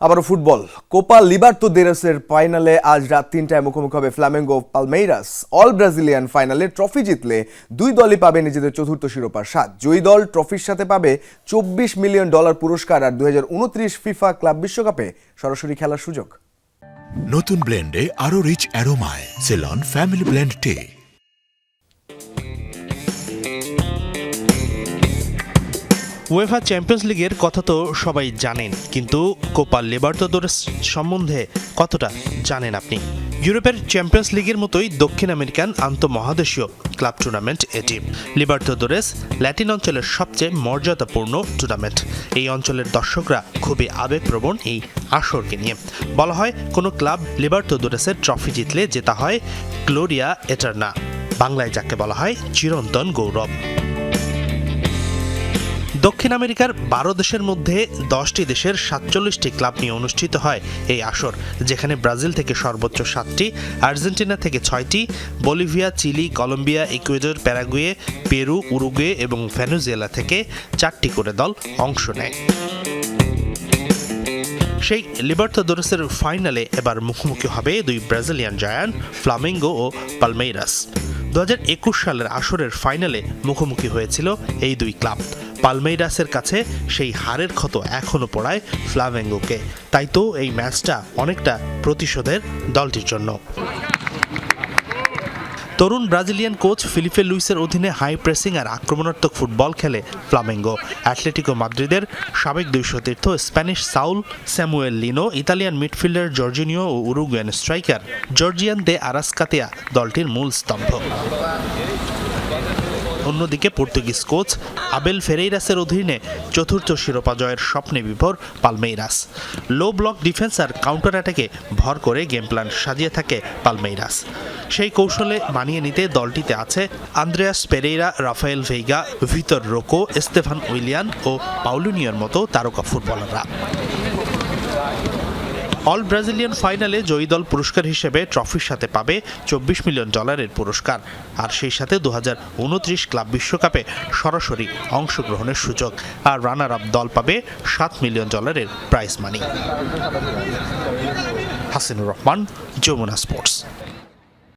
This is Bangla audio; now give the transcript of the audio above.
আবারও ফুটবল। কোপা লিবার্তো দেরাসের ফাইনালে আজ রাত তিনটায় মুখোমুখি হবে ফ্লামেঙ্গো পালমেইরাস। অল ব্রাজিলিয়ান ফাইনালে ট্রফি জিতলে দুই দলই পাবে নিজেদের চতুর্থ শিরোপার স্বাদ। জয়ী দল ট্রফির সাথে পাবে চব্বিশ মিলিয়ন ডলার পুরস্কার আর দুই হাজার উনত্রিশ ফিফা ক্লাব বিশ্বকাপে সরাসরি খেলার সুযোগ। নতুন ব্লেন্ডে আরও rich অ্যারোমায় Ceylon family blend tea UEFA champions লিগের কথা তো সবাই জানেন, কিন্তু কোপা লিবার্তাদোরেস সম্বন্ধে কতটা জানেন আপনি? ইউরোপের চ্যাম্পিয়ন্স লিগের মতোই দক্ষিণ আমেরিকান আন্তঃমহাদেশীয় ক্লাব টুর্নামেন্ট এটি। লিবার্তাদোরেস ল্যাটিন অঞ্চলের সবচেয়ে মর্যাদাপূর্ণ টুর্নামেন্ট এই অঞ্চলের দর্শকরা খুবই আবেগপ্রবণ এই আসরকে নিয়ে। বলা হয়, কোনো ক্লাব লিবার্তাদোরেসের ট্রফি জিতলে জেতা হয় গ্লোরিয়া এটার্না। বাংলায় যাকে বলা হয় চিরন্তন গৌরব। দক্ষিণ আমেরিকার বারো দেশের মধ্যে দশটি দেশের সাতচল্লিশটি ক্লাব নিয়ে অনুষ্ঠিত হয় এই আসর, যেখানে ব্রাজিল থেকে সর্বোচ্চ সাতটি, আর্জেন্টিনা থেকে ছয়টি, Bolivia, Chile, Colombia, Ecuador, Paraguay, Peru, Uruguay এবং ভেনেজুয়েলা থেকে চারটি করে দল অংশ নেয়। সেই লিবার্তাদোরেসের ফাইনালে এবার মুখোমুখি হবে দুই ব্রাজিলিয়ান জায়ান্ট, ফ্লামিঙ্গো ও পালমেইরাস। দু হাজার একুশ সালের আসরের ফাইনালে মুখোমুখি হয়েছিল এই দুই ক্লাব। পালমেইরাসের কাছে সেই হারের ক্ষত এখনও পড়ায় ফ্লামেঙ্গোকে। তাই তো এই ম্যাচটা অনেকটা প্রতিশোধের দলটির জন্য। তরুণ ব্রাজিলিয়ান কোচ ফিলিপে লুইসের অধীনে হাই প্রেসিং আর আক্রমণাত্মক ফুটবল খেলে ফ্লামেঙ্গো। অ্যাটলেটিকো মাদ্রিদের সাবেক দুই সতীর্থ Spanish Saul Samuel Lino Italian midfielder Jorginho ও Uruguayan striker Giorgian de Arrascaeta দলটির মূল স্তম্ভ। অন্যদিকে পর্তুগিজ কোচ আবেল ফেরেইরাসের অধীনে চতুর্থ শিরোপা জয়ের স্বপ্নে বিভোর পালমেইরাস। লো ব্লক ডিফেন্স আর কাউন্টার অ্যাটাকে ভর করে গেম প্ল্যান সাজিয়ে থাকে পালমেইরাস। সেই কৌশলে মানিয়ে নিতে দলটিতে আছে আন্দ্রেয়াস পেরেইরা, রাফায়েল ভেইগা, ভিতর রোকো এস্তেফান উইলিয়ান ও পাউলিনিয়র মতো তারকা ফুটবলাররা। অল ব্রাজিলিয়ান ফাইনালে জয়ী দল পুরস্কার হিসেবে ট্রফির সাথে পাবে চব্বিশ মিলিয়ন ডলারের পুরস্কার। আর সেই সাথে দু হাজার উনত্রিশ ক্লাব বিশ্বকাপে সরাসরি অংশগ্রহণের সুযোগ। আর রানার আপ দল পাবে সাত মিলিয়ন ডলারের prize money Hasinur Rahman, Jamuna sports.